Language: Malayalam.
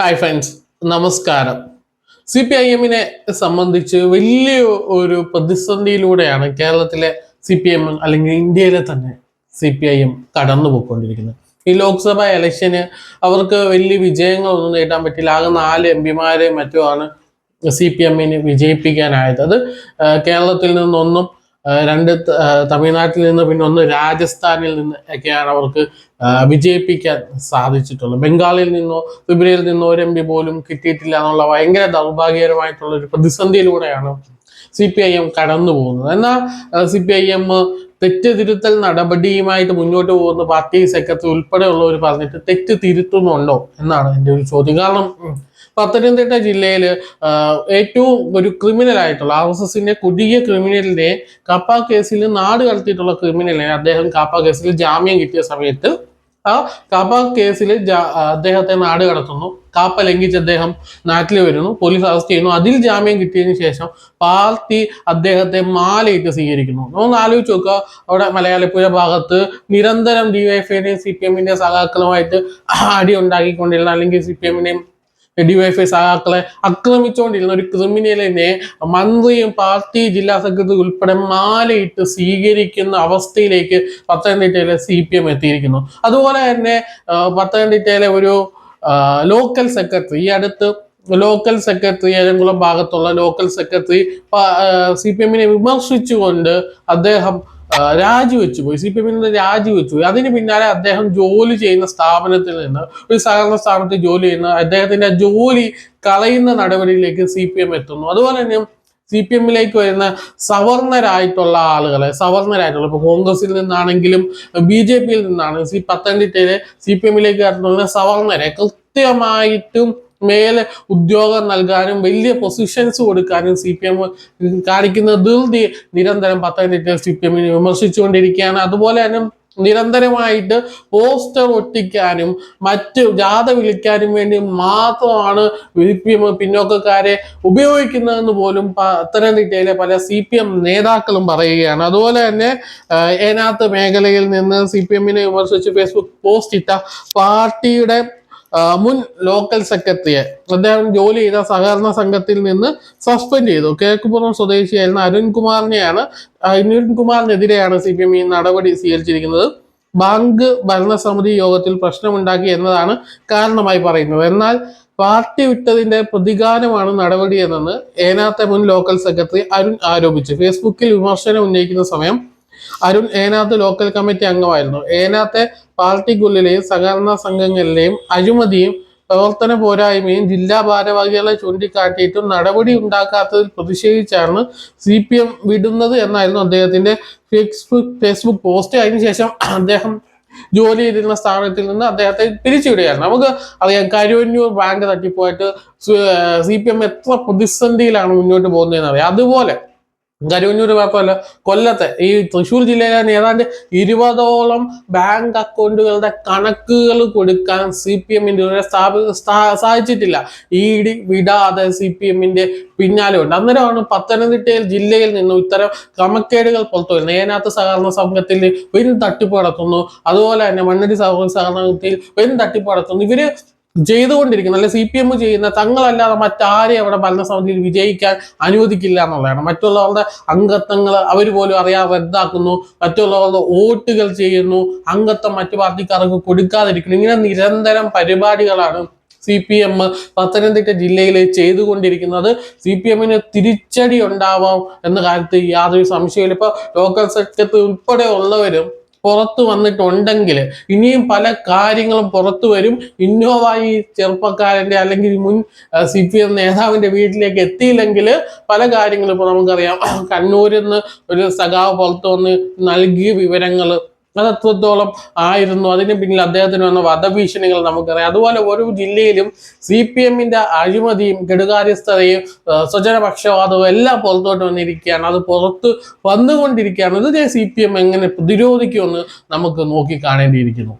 ഹായ് ഫ്രണ്ട്സ് നമസ്കാരം. സി പി ഐ എമ്മിനെ സംബന്ധിച്ച് വലിയ ഒരു പ്രതിസന്ധിയിലൂടെയാണ് കേരളത്തിലെ സി പി എം അല്ലെങ്കിൽ ഇന്ത്യയിലെ തന്നെ സി പി ഐ എം കടന്നു പോയിക്കൊണ്ടിരിക്കുന്നത് ഈ ലോക്സഭാ ഇലക്ഷന് അവർക്ക് വലിയ വിജയങ്ങളൊന്നും നേടാൻ പറ്റില്ല. ആകെ നാല് എം പിമാരെയും മറ്റുമാണ് സി പി എമ്മിന് വിജയിപ്പിക്കാനായത്. അത് കേരളത്തിൽ നിന്നൊന്നും രണ്ട് തമിഴ്നാട്ടിൽ നിന്ന് പിന്നെ ഒന്ന് രാജസ്ഥാനിൽ നിന്ന് ഒക്കെയാണ് അവർക്ക് വിജയിപ്പിക്കാൻ സാധിച്ചിട്ടുള്ളത്. ബംഗാളിൽ നിന്നോ ത്രിപുരയിൽ നിന്നോ ഒരു എം പി പോലും കിട്ടിയിട്ടില്ല എന്നുള്ള ഭയങ്കര ദൗർഭാഗ്യകരമായിട്ടുള്ള ഒരു പ്രതിസന്ധിയിലൂടെയാണ് സി പി ഐ എം കടന്നു പോകുന്നത് എന്നാൽ സി പി ഐ എം തെറ്റ് തിരുത്തൽ നടപടിയുമായിട്ട് മുന്നോട്ട് പോകുന്ന പാർട്ടി സെക്രട്ടറി ഉൾപ്പെടെയുള്ളവർ പറഞ്ഞിട്ട് തെറ്റ് തിരുത്തുന്നുണ്ടോ എന്നാണ് എന്റെ ഒരു ചോദ്യം. കാരണം പത്തനംതിട്ട ജില്ലയിൽ ഏറ്റവും ഒരു ക്രിമിനൽ ആയിട്ടുള്ള ആർ എസ് എസിന്റെ കുടിയ ക്രിമിനലിനെ കപ്പ കേസിൽ നാട് കടത്തിയിട്ടുള്ള ക്രിമിനലിനെ അദ്ദേഹം കപ്പ കേസിൽ ജാമ്യം കിട്ടിയ സമയത്ത് ആ കാപ്പ കേസിൽ അദ്ദേഹത്തെ നാട് കടത്തുന്നു. കാപ്പ ലംഘിച്ച് അദ്ദേഹം നാട്ടിൽ വരുന്നു. പോലീസ് അറസ്റ്റ് ചെയ്യുന്നു. അതിൽ ജാമ്യം കിട്ടിയതിനു ശേഷം പാർട്ടി അദ്ദേഹത്തെ മാലയിട്ട് സ്വീകരിക്കുന്നു. ഒന്ന് ആലോചിച്ച് നോക്കുക. അവിടെ മലയാളപ്പുഴ ഭാഗത്ത് നിരന്തരം ഡിവൈഎഫ്ഐയുടെയും സി പി എമ്മിന്റെ സഹാക്കളുമായിട്ട് അടി ഉണ്ടാക്കിക്കൊണ്ടിരുന്ന അല്ലെങ്കിൽ സി പി എമ്മിനെയും ഡിവൈഎഫ്ഐ സഹാക്കളെ ആക്രമിച്ചുകൊണ്ടിരുന്ന ഒരു ക്രിമിനലിനെ മന്ത്രിയും പാർട്ടി ജില്ലാ സെക്രട്ടറി ഉൾപ്പെടെ മാലയിട്ട് സ്വീകരിക്കുന്ന അവസ്ഥയിലേക്ക് പത്തനംതിട്ടയിലെ സി പി എം എത്തിയിരിക്കുന്നു. അതുപോലെ തന്നെ പത്തനംതിട്ടയിലെ ഒരു ലോക്കൽ സെക്രട്ടറി ഈ അടുത്ത് ലോക്കൽ സെക്രട്ടറി ഏഴംകുളം ഭാഗത്തുള്ള ലോക്കൽ സെക്രട്ടറി സി പി എമ്മിനെ വിമർശിച്ചുകൊണ്ട് അദ്ദേഹം രാജിവെച്ചു പോയി. സി പി എമ്മിൽ നിന്ന് രാജിവെച്ചു പോയി. അതിന് പിന്നാലെ അദ്ദേഹം ജോലി ചെയ്യുന്ന സ്ഥാപനത്തിൽ നിന്ന് ഒരു സഹകരണ സ്ഥാപനത്തിൽ ജോലി ചെയ്യുന്ന അദ്ദേഹത്തിന്റെ ജോലി കളയുന്ന നടപടിയിലേക്ക് സി പി എം എത്തുന്നു. അതുപോലെ തന്നെ സി പി എമ്മിലേക്ക് വരുന്ന സവർണരായിട്ടുള്ള ആളുകളെ സവർണരായിട്ടുള്ള ഇപ്പൊ കോൺഗ്രസിൽ നിന്നാണെങ്കിലും ബി ജെ പിയിൽ നിന്നാണ് സി പത്തനംതിട്ടയിലെ സി പി എമ്മിലേക്ക് വരുന്ന സവർണരെ കൃത്യമായിട്ടും മേലെ ഉദ്യോഗം നൽകാനും വലിയ പൊസിഷൻസ് കൊടുക്കാനും സി പി എം കാണിക്കുന്ന ധൃതി നിരന്തരം പത്തനംതിട്ട സി പി എമ്മിനെ വിമർശിച്ചുകൊണ്ടിരിക്കുകയാണ്. അതുപോലെ തന്നെ നിരന്തരമായിട്ട് പോസ്റ്റർ ഒട്ടിക്കാനും മറ്റ് ജാഥ വിളിക്കാനും വേണ്ടി മാത്രമാണ് സി പി എം പിന്നോക്കക്കാരെ ഉപയോഗിക്കുന്നതെന്ന് പോലും പത്തനംതിട്ടയിലെ പല സി പി എം നേതാക്കളും പറയുകയാണ്. അതുപോലെ തന്നെ ഏനാത്ത് മേഖലയിൽ നിന്ന് സി പി എമ്മിനെ വിമർശിച്ച് ഫേസ്ബുക്ക് പോസ്റ്റ് ഇട്ട പാർട്ടിയുടെ മുൻ ലോക്കൽ സെക്രട്ടറിയെ അദ്ദേഹം ജോലി ചെയ്ത സഹകരണ സംഘത്തിൽ നിന്ന് സസ്പെൻഡ് ചെയ്തു. കിഴക്കുപുറം സ്വദേശിയായിരുന്ന അരുൺകുമാറിനെയാണ് അരുൺകുമാറിനെതിരെയാണ് സി പി എം ഈ നടപടി സ്വീകരിച്ചിരിക്കുന്നത്. ബാങ്ക് ഭരണസമിതി യോഗത്തിൽ പ്രശ്നമുണ്ടാക്കി എന്നതാണ് കാരണമായി പറയുന്നത്. എന്നാൽ പാർട്ടി വിട്ടതിന്റെ പ്രതികാരമാണ് നടപടി എന്നെന്ന് ഏനാത്തെ മുൻ ലോക്കൽ സെക്രട്ടറി അരുൺ ആരോപിച്ചു. ഫേസ്ബുക്കിൽ വിമർശനം ഉന്നയിക്കുന്ന സമയം അരുൺ ഏനാത്ത് ലോക്കൽ കമ്മിറ്റി അംഗമായിരുന്നു. ഏനാത്തെ പാർട്ടിക്കുള്ളിലെയും സഹകരണ സംഘങ്ങളിലെയും അഴിമതിയും പ്രവർത്തന പോരായ്മയും ജില്ലാ ഭാരവാഹികളെ ചൂണ്ടിക്കാട്ടിയിട്ടും നടപടി ഉണ്ടാക്കാത്തതിൽ പ്രതിഷേധിച്ചാണ് സി പി എം വിടുന്നത് എന്നായിരുന്നു അദ്ദേഹത്തിന്റെ ഫേസ്ബുക്ക് ഫേസ്ബുക്ക് പോസ്റ്റ്. അതിനുശേഷം അദ്ദേഹം ജോലി ചെയ്തിരുന്ന സ്ഥാനത്തിൽ നിന്ന് അദ്ദേഹത്തെ പിരിച്ചുവിടുകയാണ് നമുക്ക് അറിയാം കരുവന്നൂർ ബാങ്ക് തട്ടിപ്പോയിട്ട് സി പി എം എത്ര പ്രതിസന്ധിയിലാണ് മുന്നോട്ട് പോകുന്നതെന്ന് അറിയാം. അതുപോലെ കരുവന്നൂർ മാത്രമല്ല. കൊല്ലത്തെ ഈ തൃശ്ശൂർ ജില്ലയിലെ ഏതാണ്ട് ഇരുപതോളം ബാങ്ക് അക്കൗണ്ടുകളുടെ കണക്കുകൾ കൊടുക്കാൻ സി പി എമ്മിന്റെ ഇതുവരെ സ്ഥാപി സാധിച്ചിട്ടില്ല ഇ ഡി വിടാതെ സി പി എമ്മിന്റെ പിന്നാലെ ഉണ്ട് അന്നേരമാണ് പത്തനംതിട്ടയിൽ ജില്ലയിൽ നിന്നും ഇത്തരം ക്രമക്കേടുകൾ പുറത്തു വരുന്നത് ഏനാത്ത് സഹകരണ സംഘത്തിൽ വരും തട്ടിപ്പ് നടത്തുന്നു. അതുപോലെ തന്നെ മണ്ണടി സഹകരണ സഹകരണത്തിൽ വരും തട്ടിപ്പ് നടത്തുന്നു. ഇവർ ചെയ്തുകൊണ്ടിരിക്കുന്ന അല്ലെ സി പി എം ചെയ്യുന്ന തങ്ങളല്ലാതെ മറ്റാരെയും അവിടെ ഭരണസമിതിയിൽ വിജയിക്കാൻ അനുവദിക്കില്ല എന്നുള്ളതാണ്. മറ്റുള്ളവരുടെ അംഗത്വങ്ങൾ അവർ പോലും അറിയാതെ റദ്ദാക്കുന്നു. മറ്റുള്ളവരുടെ വോട്ടുകൾ ചെയ്യുന്നു. അംഗത്വം മറ്റു പാർട്ടിക്കാർക്ക് കൊടുക്കാതിരിക്കുന്നു. ഇങ്ങനെ നിരന്തരം പരിപാടികളാണ് സി പി എം പത്തനംതിട്ട ജില്ലയിൽ ചെയ്തുകൊണ്ടിരിക്കുന്നത്. സി പി എമ്മിന് തിരിച്ചടി ഉണ്ടാവാം എന്ന കാര്യത്തിൽ യാതൊരു സംശയമില്ല ഇപ്പൊ ലോക്കൽ സെക്രട്ടറി ഉൾപ്പെടെ ഉള്ളവരും പുറത്തു വന്നിട്ടുണ്ടെങ്കിൽ ഇനിയും പല കാര്യങ്ങളും പുറത്തു വരും. ഇന്നോവ ഈ ചെറുപ്പക്കാരന്റെ അല്ലെങ്കിൽ മുൻ സി പി എം നേതാവിന്റെ വീട്ടിലേക്ക് എത്തിയില്ലെങ്കിൽ പല കാര്യങ്ങളും ഇപ്പോൾ നമുക്കറിയാം. കണ്ണൂരിൽ നിന്ന് ഒരു സഖാവ് പുറത്തു വന്ന് നൽകിയ വിവരങ്ങൾ അത് ആയിരുന്നു. അതിന് പിന്നിൽ അദ്ദേഹത്തിന് വന്ന വധഭീഷണികൾ നമുക്കറിയാം. അതുപോലെ ഓരോ ജില്ലയിലും സി പി എമ്മിന്റെ അഴിമതിയും കെടുകാര്യസ്ഥതയും സ്വജനപക്ഷവാദവും എല്ലാം പുറത്തോട്ട് വന്നിരിക്കുകയാണ്. അത് പുറത്ത് വന്നുകൊണ്ടിരിക്കുകയാണ്. ഇതിനെ സി പി എം എങ്ങനെ പ്രതിരോധിക്കുമെന്ന് നമുക്ക് നോക്കി കാണേണ്ടിയിരിക്കുന്നു.